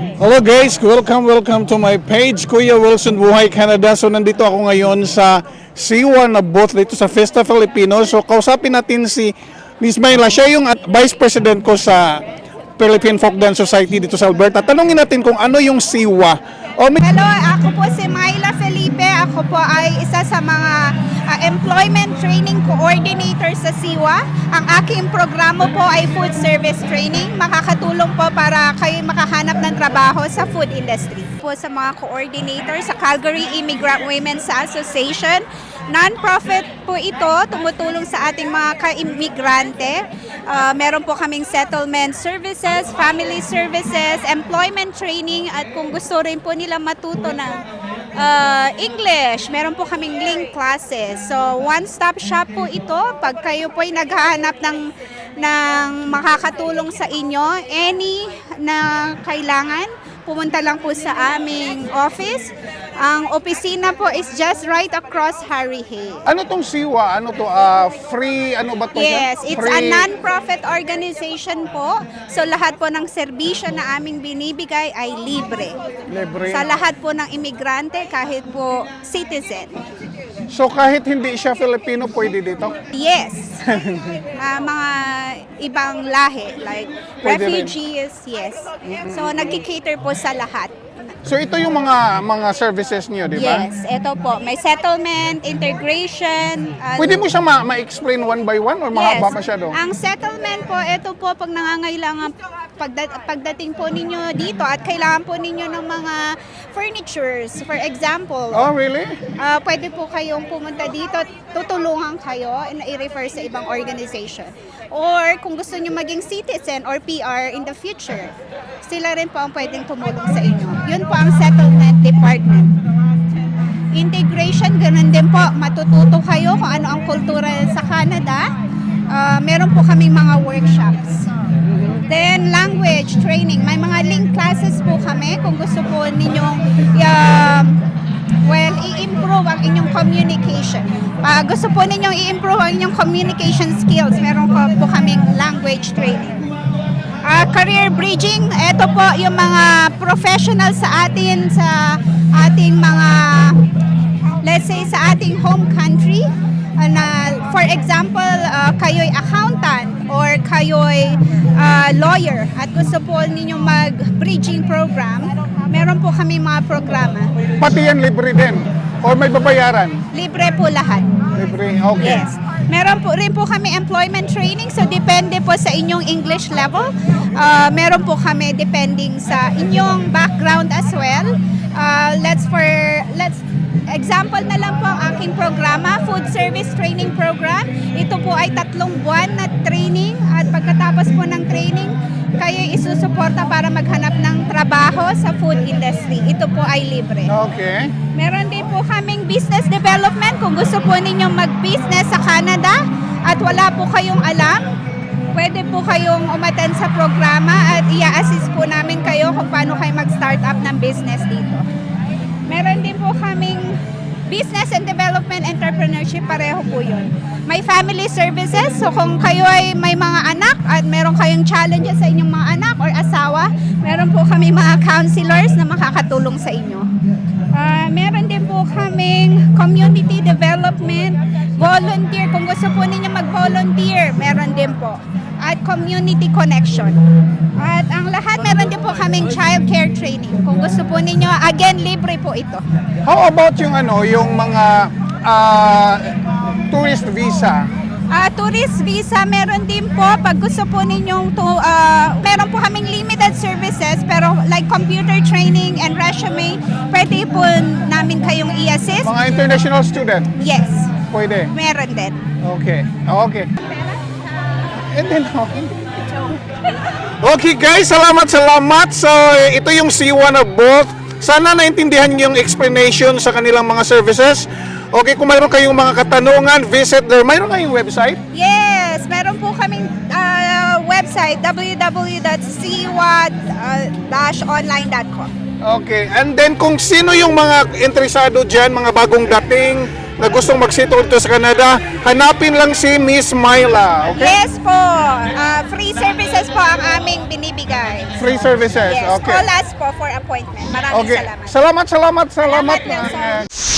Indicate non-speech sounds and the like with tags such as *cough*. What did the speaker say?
Hello guys, welcome, welcome to my page, Kuya Wilson Buhay Canada. So nandito ako ngayon sa C1 na booth dito sa Festa Filipino. So kausapin natin si Miss Mayla. Siya yung Vice President ko sa Philippine Folk Dance Society dito sa Alberta. Tanungin natin kung ano yung siwa. May- Hello, ako po si Myla Felipe. Ako po ay isa sa mga ah, Employment Training Coordinator sa SIWA. Ang aking programa po ay Food Service Training. Makakatulong po para kayo makahanap ng trabaho sa food industry. Po sa mga coordinator sa Calgary Immigrant Women's Association. Non-profit po ito, tumutulong sa ating mga ka-immigrante. Ah, meron po kaming settlement services, family services, employment training at kung gusto rin po nila matuto ng ah, English, meron po kaming link classes. So one-stop shop po ito. Pag kayo po ay naghahanap ng ng makakatulong sa inyo, any na kailangan, pumunta lang po sa aming office. Ang opisina po is just right across Harry Hay. ano tong siwa? Ano to? Ah, free, ano ba to? Yes, it's a Free- non-profit organization po. So lahat po ng serbisyo na aming binibigay ay libre. Libre. Sa lahat po ng imigrante, kahit po citizen. So kahit hindi siya Filipino, pwede dito? Yes. *laughs* Ah, mga ibang lahi, like Pwede rin. refugees, yes. So nagki-cater po sa lahat. So ito yung mga mga services niyo, di ba? Yes, ito po. May settlement, integration. ah, Pwede mo siya ma- ma-explain one by one or mahaba Yes. masyado? Ang settlement po, ito po pag nangangailangan pagda- pagdating po ninyo dito at kailangan po ninyo ng mga furnitures. For example, Oh, really? ah, pwede po kayong pumunta dito, tutulungan kayo na i-refer sa ibang organization. Or kung gusto nyo maging citizen or PR in the future, sila rin po ang pwedeng tumulong sa inyo. Yun po ang settlement department. Integration, ganun din po. Matututo kayo kung ano ang kultura sa Canada. Ah, meron po kaming mga workshops. Then, language training. May mga link classes po kami kung gusto po ninyong um, well, i-improve ang inyong communication. Pag gusto po ninyong i-improve ang inyong communication skills, meron po, po kaming language training. Ah, career bridging, ito po yung mga professional sa atin sa ating mga let's say sa ating home country ah, na for example ah, kayo'y accountant or kayo'y ah, lawyer at gusto po ninyong mag bridging program meron po kami mga programa Pati yan libre din? Or may babayaran? libre po lahat Libre, okay. Yes. Meron po rin po kami employment training so depende po sa inyong English level. Uh, meron po kami depending sa inyong background as well. Uh, let's for let's example na aking programa, food service training program. Ito po ay tatlong buwan na training at pagkatapos po ng training, kayo isusuporta para maghanap ng trabaho sa food industry. Ito po ay libre. Okay. Meron din po kaming business development kung gusto po ninyong mag-business sa Canada at wala po kayong alam. Pwede po kayong umaten sa programa at i-assist po namin kayo kung paano kayo mag-start up ng business dito. Meron din po kaming business and development entrepreneurship, pareho po yun. May family services, so kung kayo ay may mga anak at meron kayong challenges sa inyong mga anak or asawa, meron po kami mga counselors na makakatulong sa inyo. Ah, meron din po kaming community development, volunteer. Kung gusto po ninyo mag-volunteer, meron din po. At community connection. At ang lahat, meron din po kaming child care training. Kung gusto po ninyo, again, libre po ito. How about yung ano, yung mga ah, tourist visa? Ah, tourist visa meron din po pag gusto po ninyong to ah, meron po kaming limited services pero like computer training and resume pwede po namin kayong i-assist. Mga international student? Yes, Pwede. meron din. Okay. Okay. And then, Okay guys, salamat salamat. So ito yung C1 of both. Sana naintindihan niyo yung explanation sa kanilang mga services. Okay, kung mayroon kayong mga katanungan, visit their, mayroon kayong website? Yes, meron po kaming ah, website www.siwa-online.com. Okay, and then kung sino yung mga interesado dyan, mga bagong dating na gustong mag-settle dito sa Canada, hanapin lang si Miss Myla. Okay? Yes po, ah, free services po ang aming binibigay. Free services. Yes, Okay. call us po for appointment. Maraming Okay. salamat. Salamat, salamat, salamat. Salamat.